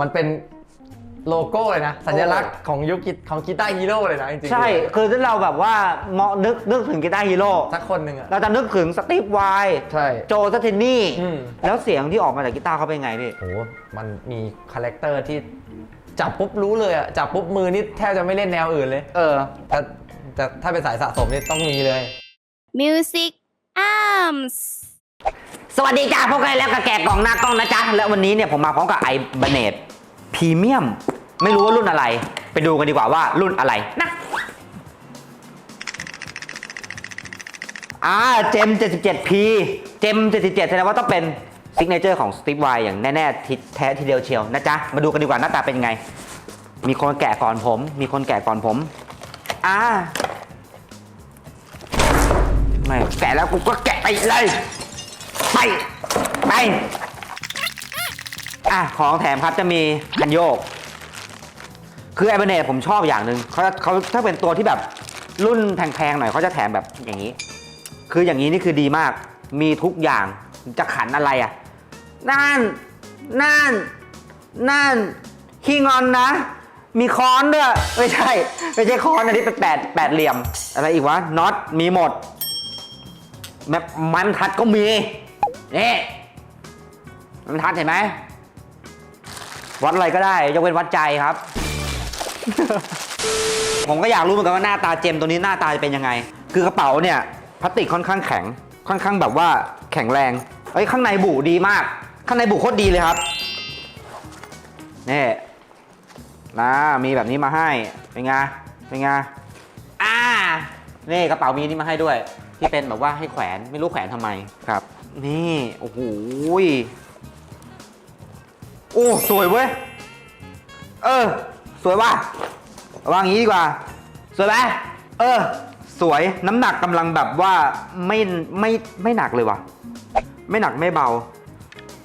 มันเป็นโลโก้เลยนะ สัญลักษณ์ของยุคกิของกีตาร์ฮีโร่เลยนะจริงๆใช่ คือถ้าเราแบบว่าเหมาะนึกนึกถึงกีตาร์ฮีโร่สักคนหนึ่งอะเราจะนึกถึงสตีฟไวน์ใช่ โจสตินนี่ อืม แล้วเสียงที่ออกมาจากกีตาร์เขาเป็นไงพี่โหมันมีคาแรคเตอร์ที่จับปุ๊บรู้เลยอะจับปุ๊บมือนี่แทบจะไม่เล่นแนวอื่นเลย เออ แต่แต่ถ้าเป็นสายสะสมนี่ต้องมีเลย Music Arms สวัสดีจ้าพวกกันแล้วกับแกะกล่องหน้ากล้องนะจ๊ะ และวันนี้เนี่ยผมมาพร้อมกับไอเบเนต พรีเมียม ไม่รู้ว่ารุ่นอะไร ไปดูกันดีกว่าว่ารุ่นอะไรนะอ่าเจม 77P เจม 77แสดงว่าต้องเป็นซิกเนเจอร์ของสตีฟไวอย่างแน่ๆทิแท้ทีเดียวเชียวนะจ๊ะ มาดูกันดีกว่าหน้าตาเป็นยังไง มีคนแกะก่อนผม มีคนแกะก่อนผม อ่าไม่แกะแล้วกูก็แกะไปเลย ไป ไป อะของแถมครับจะมีคันโยก คือไอเบเนตผมชอบอย่างหนึ่งเขาเขาถ้าเป็นตัวที่แบบรุ่นแพงๆหน่อยเขาจะแถมแบบอย่างนี้ คืออย่างนี้นี่คือดีมาก มีทุกอย่างจะขันอะไรอะนั่น นั่น นั่นขี้งอนนะ มีค้อนด้วย ไม่ใช่ ไม่ใช่ค้อนอันนี้เป็นแปดแปดเหลี่ยม อะไรอีกวะน็อตมีหมดแบบมันทัดก็มีนี่มันทัดเห็นไหม วัดอะไรก็ได้ยกเว้นวัดใจครับ ผมก็อยากรู้เหมือนกันว่าหน้าตาเจมตัวนี้หน้าตาจะเป็นยังไง คือกระเป๋าเนี่ยพลาสติกค่อนข้างแข็ง ค่อนข้างแบบว่าแข็งแรงเอ้ยข้างในบุดีมาก ข้างในบุโคตรดีเลยครับนี่นะมีแบบนี้มาให้เป็นไงเป็นไงอ่านี่กระเป๋ามีนี่มาให้ด้วย ที่เป็นแบบว่าให้แขวนไม่รู้แขวนทำไมครับ นี่โอ้โห อ้สวยเว้ย เออ สวยว่ะวางอย่างนี้ดีกว่า สวยไหมเออ สวยน้ำหนักกำลังแบบว่าไม่ไม่ไม่หนักเลยว่ะ ไม่หนักไม่เบา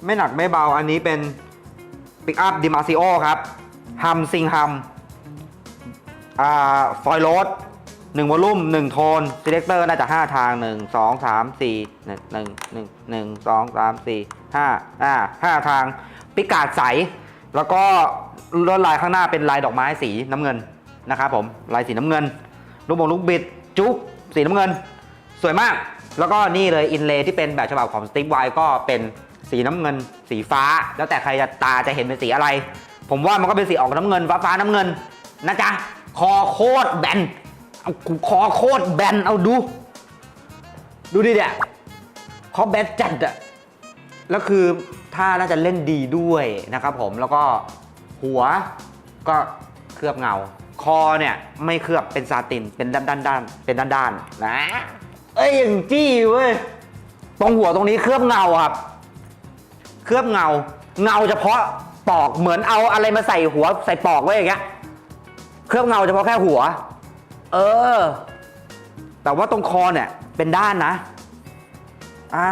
ไม่หนักไม่เบาอันนี้เป็นปิกอัพดิมาซิโอครับฮัมซิงฮัมอ่าฟอยล์รดหนึ่งวอลลุ่มหนึ่งโทนซีเลคเตอร์น่าจะ5ทาง1 2 3 4 1 1 1 1 2 3 4 5อ่า5ทาง ปิกาดใส แล้วก็ลวดลายข้างหน้าเป็นลายดอกไม้สีน้ำเงินนะครับผมลายสีน้ำเงิน ลูกบงลูกบิด จุกสีน้ำเงิน สวยมาก แล้วก็นี่เลยอินเลย์ที่เป็นแบบฉบับของสตีฟไวก็เป็นสีน้ำเงิน สีฟ้า แล้วแต่ใครจะตาจะเห็นเป็นสีอะไร ผมว่ามันก็เป็นสีออกน้ำเงิน ฟ้าฟ้าน้ำเงินนะจ๊ะคอโคตรแบนเอาคอโคตรแบนเอาดู ดูดิเนี่ยคอแบนจัดอะ แล้วคือท่าน่าจะเล่นดีด้วยนะครับผมแล้วก็หัวก็เคลือบเงา คอเนี่ยไม่เคลือบเป็นซาตินเป็นด้านด้านด้านเป็นด้านด้านนะเอ้ยอย่างจี้เว้ยตรงหัวตรงนี้เคลือบเงาครับ เคลือบเงา เงาเฉพาะปอกเหมือนเอาอะไรมาใส่หัวใส่ปอกไว้อย่างเงี้ยเคลือบเงาเฉพาะแค่หัว เออ แต่ว่าตรงคอเนี่ยเป็นด้านนะ อ่า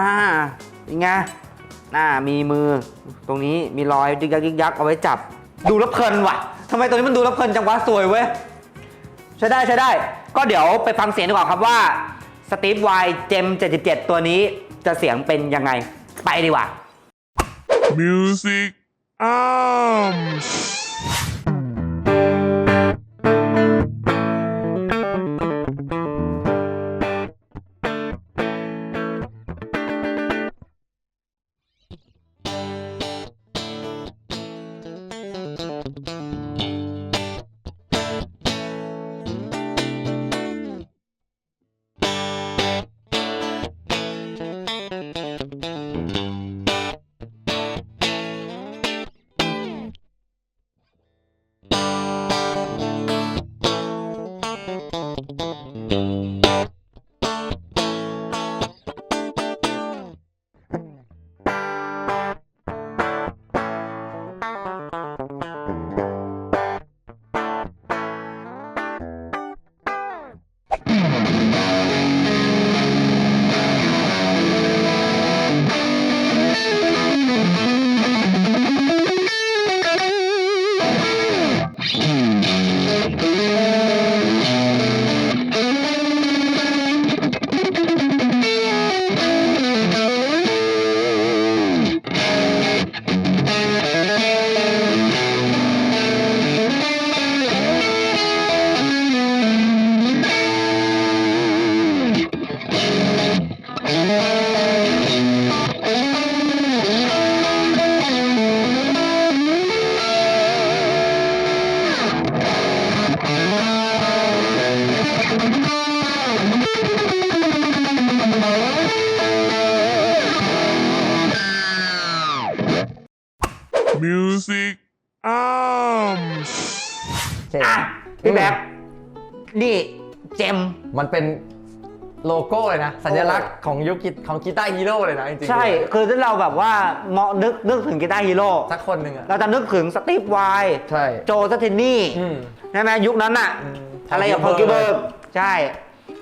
ยังไง หน้ามีมือ ตรงนี้มีรอยยึกยักยึกยักเอาไว้จับ ดูแล้วเพลินว่ะทำไมตัวนี้มันดูแล้วเพลินจังวะสวยเว้ยใช้ได้ใช้ได้ ก็เดี๋ยวไปฟังเสียงดีกว่าครับว่าสตีฟไวเจม77 ตัวนี้จะเสียงเป็นยังไง ไปดีกว่า Music Arms. อะพี่แบ๊กนี่เจม มันเป็นโลโก้เลยนะ สัญลักษณ์ของยุคกีของกีตาร์ฮีโร่เลยนะจริงๆใช่ คือถ้าเราแบบว่าเหมาะนึกนึกถึงกีตาร์ฮีโร่สักคนหนึ่งอะเราจะนึกถึงสตีฟไวน์ใช่โจสตินนี่อืมใช่ไหมยุคนั้นอะอืมอะไรอย่างพ Paul อกิเบิ Gilbert ร์กใช่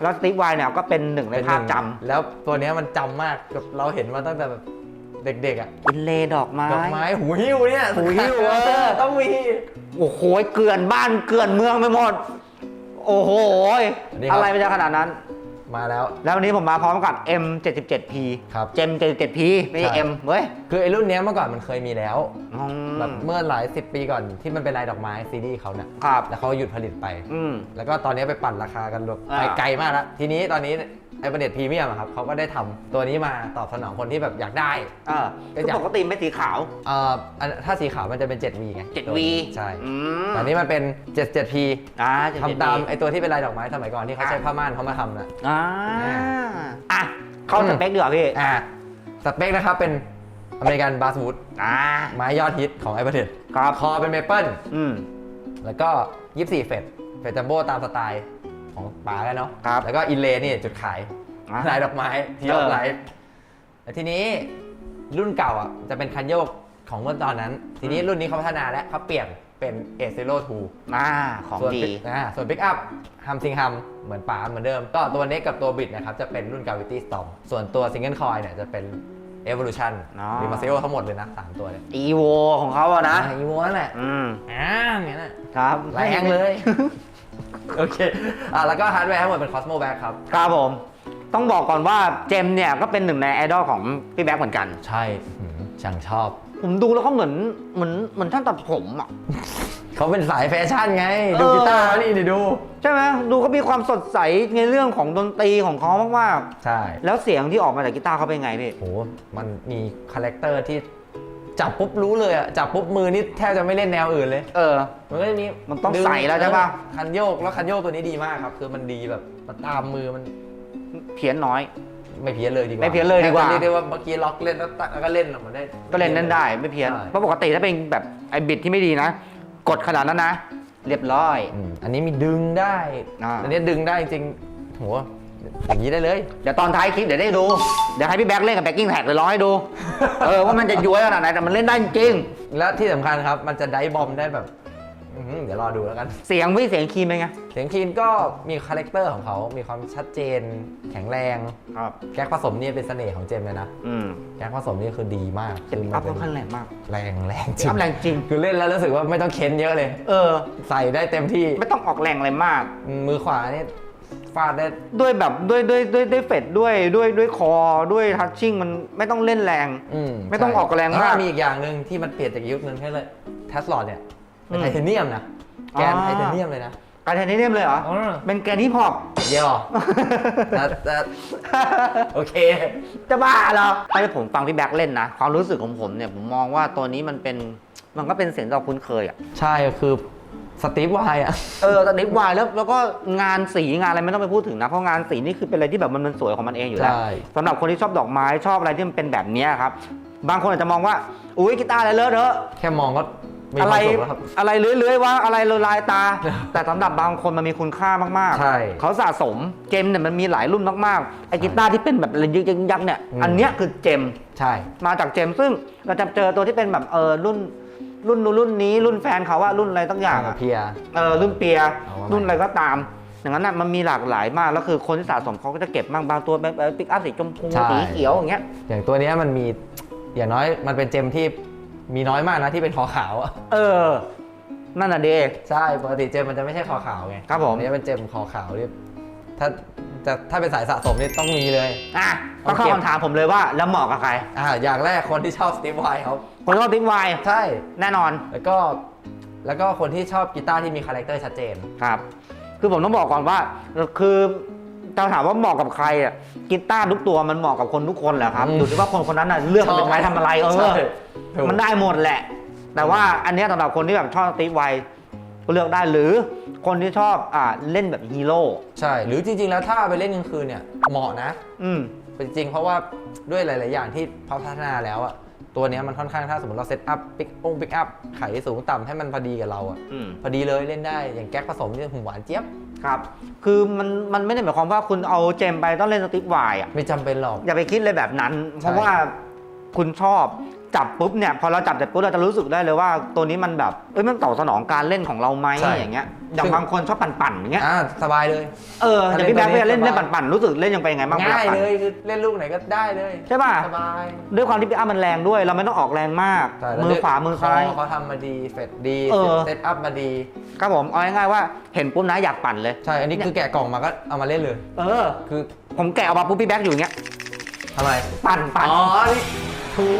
แล้วสตีฟไวน์เนี่ยก็เป็นหนึ่งในเป็นภาพหนึ่งจำแล้วตัวเนี้ยมันจำมากแบบเราเห็นมาตั้งแต่แบบ เด็กๆอะอินเลย์ดอกไม้ ดอกไม้หูหิ้วเนี่ยหูหิ้วเออ ต้องมี โอ้โหเกลื่อนบ้านเกลื่อนเมืองไปหมด โอ้โหอันนี้ครับ อะไรมันจะขนาดนั้น มาแล้ว แล้ววันนี้ผมมาพร้อมกับ M77P ครับ เจม 77P ไม่ใช่ใช่ M เว้ยคือไอ้รุ่นเนี้ยเมื่อก่อนมันเคยมีแล้วอืมแบบเมื่อหลายสิบปีก่อนที่มันเป็นลายดอกไม้ซีดีเขาเนี่ยครับ แล้วเขาหยุดผลิตไป อืม แล้วก็ตอนนี้ไปปั่นราคากันแบบอ่า ไปไกลมากแล้วทีนี้ตอนนี้ ไอ้ประเด็พรีเมียมอะครับเขาก็ได้ทำตัวนี้มาตอบสนองคนที่แบบอยากได้อ่าก็คืออยากปกติไม่สีขาว เอ่ออันถ้าสีขาวมันจะเป็น 7V ไง 7V ใช่อืมแต่อันนี้มันเป็น 77P อ่าทำตามไอ้ตัวที่เป็นลายดอกไม้สมัยก่อนที่เขาใช้ผ้าม่านเขามาทำนะ อ่าอะ เข้าอืมสเปคดีกว่าพี่ อ่าสเปคนะครับเป็นอเมริกันบาสวูดอ่า ไม้ยอดฮิตของไอ้ประเด็ครับ คอเป็นเมเปิลอืม แล้วก็ 24 เฟดเฟดจัมโบ้ตามสไตล์ ของป๋ากันเนาะครับแล้วก็อินเลนี่จุดขายอะลายดอกไม้ที่ยอเอดอไลฟ์แต่ทีนี้รุ่นเก่าอะจะเป็นคันโยกของเมื่อตอนนั้น ทีนี้รุ่นนี้เขาพัฒนาแล้วเขาเปลี่ยนเป็นเอซ r o 2อ่าของส่วนดี pick- อ่าส่วนปิกอัพฮัมซิงฮัมเหมือนป๋าเหมือนเดิม ก็ตัวเน็กกับตัวบิดนะครับ จะเป็นรุ่น Gravity Storm ส่วนตัว Single Coil เนี่ยจะเป็น Evolution อ๋อรีมาเซโอทั้งหมดเลยนะสามตัวเนี่ยอีโวของเขาอะนะ อีโวนั่นแหละอืมอ่าอย่างนั้นน่ะครับแรงเลย โอเค อะแล้วก็ฮาร์ดแวร์ทั้งหมดเป็น Cosmo Back ครับ ครับผม ต้องบอกก่อนว่าเจมเนี่ยก็เป็นหนึ่งในไอดอลของพี่แบ็คเหมือนกัน ใช่หืมช่างชอบ ผมดูแล้วเขาเหมือนเหมือนเหมือนช่างตัดผมอะ เขาเป็นสายแฟชั่นไง ดูเออกีตาร์เขานี่ดิดู ใช่ไหมดูเขามีความสดใสในเรื่องของดนตรีของเขามากใช่ ๆ แล้วเสียงที่ออกมาจากกีตาร์เขาเป็นไงพี่ โห มันมีคาแรคเตอร์ที่ จับปุ๊บรู้เลยอะจับปุ๊บมือนี่แทบจะไม่เล่นแนวอื่นเลย เออ มันก็จะมีมันต้องดึใส่แล้วใช่ปะ คันโยกแล้วคันโยกตัวนี้ดีมากครับ คือมันดีแบบมันตามมือมันเพี้ยนน้อย ไม่เพี้ยนเลยดีกว่าไม่เพี้ยนเลยดีกว่า แทบจะเรียกได้ว่าเมื่อกี้ล็อกเล่นแล้วตัดแล้วก็เล่นออกมาได้ ก็เล่นเล่นได้ไม่เพี้ยน ใช่ เพราะปกติถ้าเป็นแบบไอบิดที่ไม่ดีนะ กดขนาดนั้นนะ เรียบร้อย อืมอันนี้มีดึงได้ อ่า อันนี้ดึงได้จริงโห อย่างนี้ได้เลย เดี๋ยวตอนท้ายคลิปเดี๋ยวได้ดู เดี๋ยวให้พี่แบ็คเล่นกับแบ็กกิ้งแท็กเลยร้องให้ดู เออว่ามันจะย้วยขนาดไหนแต่มันเล่นได้จริง และที่สำคัญครับ มันจะได้บอมได้แบบอื้อหือเดี๋ยวรอดูแล้วกัน เสียงวิเสียงคีย์เป็นไง เสียงคีนก็มีคาแรคเตอร์ของเขา มีความชัดเจน แข็งแรง ครับ แก๊กผสมนี่เป็นเสน่ห์ของเจมส์เลยนะ อืม แก๊กผสมนี่คือดีมากแต่คือพี่มัอัพนเป็ค่อนนข้างแรงมากแรงแรงจพี่ริอังพแรงจริง คือเล่นแล้วรู้สึกว่าไม่ต้องเค้นเยอะเลย เออ ใส่ได้เต็มที่ ไม่ต้องออกแรงอะไรมาก มือขวานี่ ฟาดได้ด้วยแบบด้วยด้วยด้วยด้วยเฟดด้วยด้วยด้วยคอด้วยทัชชิ่งมันไม่ต้องเล่นแรงอืมไม่ต้องออกแรงมากล้วมีอีกอย่างหนึ่งที่มันเปลี่ยนจากยุคนึงแค่เลยเทสลอดเนี่ยเป็นอืมไทเทเนียมนะแกนอ๋อไทเทเนียมเลยนะการเทนนิสเลยเหรอ อ๋อ เป็นแกนฮิปฮอป เยี่ยมแต่แต่โอเค จะบ้าเหรอถ้าผมฟังพี่แบ็คเล่นนะ ความรู้สึกของผมเนี่ย ผมมองว่าตัวนี้มันเป็น มันก็เป็นเสียงที่เราคุ้นเคยอะ ใช่คือ สตีฟไวน์อะเออตอนนี้วายแล้วแล้วก็งานสีงานอะไรไม่ต้องไปพูดถึงนะ เพราะงานสีนี่คือเป็นอะไรที่แบบมันมันสวยของมันเองอยู่แล้วใช่ สำหรับคนที่ชอบดอกไม้ชอบอะไรที่มันเป็นแบบเนี้ยครับ บางคนอาจจะมองว่า อุ้ยกีตาร์อะไรเลอะเทอะแค่มองก็มีคอะวาไรมสุขแล้วครับ อะไรเลื้อยๆว่าอะไรลายตา แต่สำหรับบางคนมันมีคุณค่ามากๆ ใช่เขาสะสมเจมเนี่ยมันมีหลายรุ่นมากๆไอ้กีตาร์ที่เป็นแบบยึกยักๆเนี่ยอืม อันเนี้ยคือเจม ใช่ มาจากเจมส์ซึ่งเราจะเจอตัวที่เป็นแบบเออรุ่น รุ่นนู้นรุ่นนี้รุ่นแฟนเขาว่ารุ่นอะไรตั้งอย่างอะ เพีย เออรุ่นเปียเอามารุ่นอะไรก็ตาม อย่างนั้นน่ะมันมีหลากหลายมาก แล้วคือคนที่สะสมเขาก็จะเก็บบ้างบางตัวแบบปิกอัพสีชมพูใช่ สีเขียวอย่างเงี้ย อย่างตัวเนี้ยมันมี อย่างน้อยมันเป็นเจมที่มีน้อยมากนะที่เป็นคอขาวอะเออ นั่นน่ะเด ใช่ปกติเจมมันจะไม่ใช่คอขาวไงครับผม อันนี้เป็นเจมคอขาวที่ถ้าจะถ้าเป็นสายสะสมนี่ต้องมีเลย อะต้องเข้าโอเค คำถามผมเลยว่าแล้วเหมาะกับใคร อ่าอย่างแรกคนที่ชอบสตีฟไวน์เขา คนชอบติ๊กไวน์ใช่ แน่นอน แล้วก็แล้วก็คนที่ชอบกีตาร์ที่มีคาแรคเตอร์ชัดเจน ครับ คือผมต้องบอกก่อนว่า คือจะถามว่าเหมาะกับใครอะกีตาร์ทุกตัวมันเหมาะกับคนทุกคนแหละครับอืมอยู่ที่ว่าคนคนนั้นน่ะเลือกมันเป็นไว้ทำอะไรเอใช่อถูก มันได้หมดแหละ แต่ว่าอันเนี้ยสำหรับคนที่แบบชอบติ๊กไวน์ก็เลือกได้หรือคนที่ชอบอ่าเล่นแบบฮีโร่ใช่ หรือจริง ๆ แล้วถ้าเอาไปเล่นกลางคืนเนี่ยเหมาะนะอืม เป็นจริงเพราะว่าด้วยหลาย ๆ อย่างที่เขาพัฒนาแล้วอะ ตัวเนี้ยมันค่อนข้างถ้าสมมติเราเซตอัพปิกองปิกอัพไขสูงต่ำให้มันพอดีกับเราอะอืม พอดีเลยเล่นได้อย่างแก๊กผสมนี่ผมหวานเจี๊ยบ ครับ คือมันมันไม่ได้หมายความว่าคุณเอาเจมไปต้องเล่นสติ๊กไวน์อะ ไม่จำเป็นหรอก อย่าไปคิดเลยแบบนั้น เพราะว่าคุณชอบ จับปุ๊บเนี่ยพอเราจับเสร็จปุ๊บเราจะรู้สึกได้เลยว่าตัวนี้มันแบบเอ้ยมันตอบสนองการเล่นของเราไหมใช่ อย่างเงี้ยอย่างซึ่งบางคนชอบปั่นๆอย่างเงี้ยอ่าสบายเลย เอออย่างพี่แบ๊กถ้าเวเล่นลาเล่นสบายเล่นปั่นๆรู้สึกเล่นยังไปนยังไงบ้างง่ายวปั่น เลยคือเล่นลูกไหนก็ได้เลยใช่ป่ะ สบายด้วยความที่พี่อ้ามันแรงด้วย เราไม่ต้องออกแรงมาก ใช่แล้วมือขวามือซ้ายคเขาทำมาดีเฟดดีเออ เซตอัพมาดี ครับผมเอาง่ายๆว่าเห็นปุ๊บนะอยากปั่นเลย ใช่ อันนี้คือแกะกล่องมาก็เอามาเล่นเลย เออ คือผมแกะออกมาปุ๊บพี่แบ๊กอยู่อย่างเงี้ยทำไม ปั่นปั่นอ๋อนี่ ถู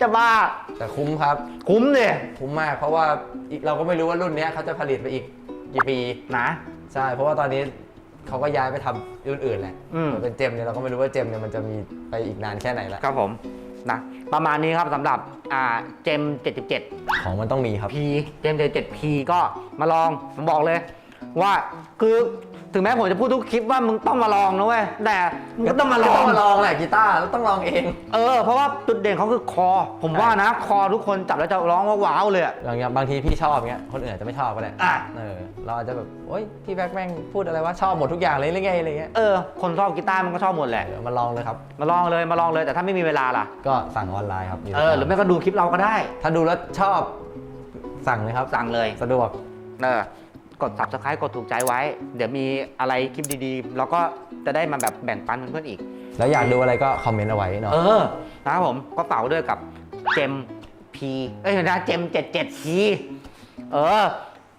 จะบ้า แต่คุ้มครับ คุ้มเลยคุ้มมากเพราะว่าอีกเราก็ไม่รู้ว่ารุ่นเนี้ยเขาจะผลิตไปอีกกี่ปี นะ ใช่ เพราะว่าตอนนี้เขาก็ย้ายไปทำรุ่นอื่นแหละอืม เป็นเจมเนี่ยเราก็ไม่รู้ว่าเจมเนี่ยมันจะมีไปอีกนานแค่ไหนละครับผมนะประมาณนี้ครับสำหรับอ่าเจม77 ของมันต้องมีครับ P เจม77 P ก็มาลองผมบอกเลย ว่าคือ ถึงแม้ผมจะพูดทุกคลิปว่ามึงต้องมาลองนะเว้ยแต่มึงก็ต้องมาลอง ต้องมาลองแหละกีตาร์แล้วต้องลองเอง เออ เพราะว่าจุดเด่นเขาคือคอ ผมว่านะ คอทุกคนจับแล้วจะร้องว่าว้าวเลยอะ อย่างเงี้ยบางทีพี่ชอบเงี้ยคนอื่นอาจจะไม่ชอบก็ได้อะ เออเราอาจจะแบบโอ๊ยพี่แบ็คแม่งพูดอะไรว่าชอบหมดทุกอย่างเลยหรือไงอะไรเงี้ยเออ คนชอบกีตาร์มันก็ชอบหมดแหละเออมาลองเลยครับ มาลองเลยมาลองเลยแต่ถ้าไม่มีเวลาล่ะ ก็สั่งออนไลน์ครับยู่เออ หรือไม่ก็ดูคลิปเราก็ได้ ถ้าดูแล้วชอบสั่งเลยครับสั่งเลย สะดวก เออ กด subscribe กดถูกใจไว้ เดี๋ยวมีอะไรคลิปดีๆ เราก็จะได้มาแบบแบ่งปันเพื่อนๆอีก แล้วอยากดูอะไรก็คอมเมนต์เอาไว้เนาะเออนะครับผมก็เป่าด้วยกับเจม P เอ้ยนะเจม 77P เออ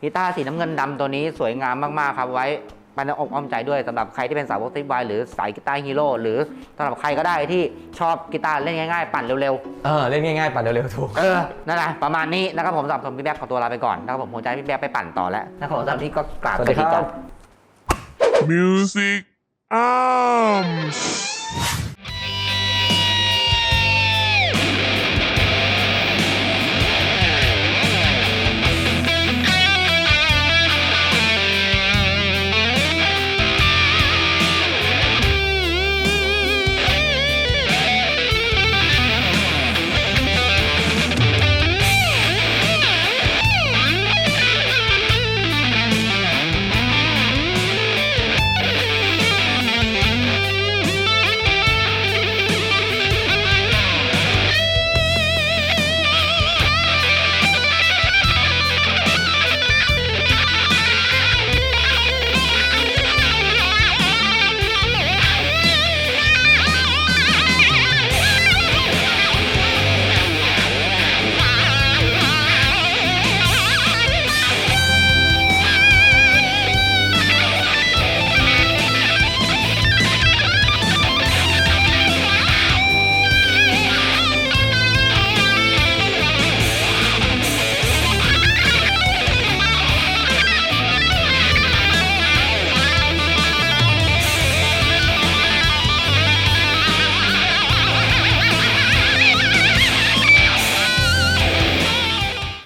กีตาร์สีน้ำเงินดำตัวนี้สวยงามมากๆครับไว้ ปันอกอ้อมใจด้วยสำหรับใครที่เป็นสาวกติ๊กไวหรือสายกีตาร์ฮีโร่หรือสำหรับใครก็ได้ที่ชอบกีตาร์เล่นง่ายๆ ปั่นเร็วเออ เล่นง่ายๆ ปั่นเร็วๆ ถูกๆเออ นั่นแหละประมาณนี้นะครับผมสำหรับผมพี่แบ๊กขอตัวลาไปก่อนนะครับผมหัวใจพี่แบ๊กไปปั่นต่อแล้วนะครับผมสำหรับที่ก็กราบสวัสดีครับก่อน Music Arms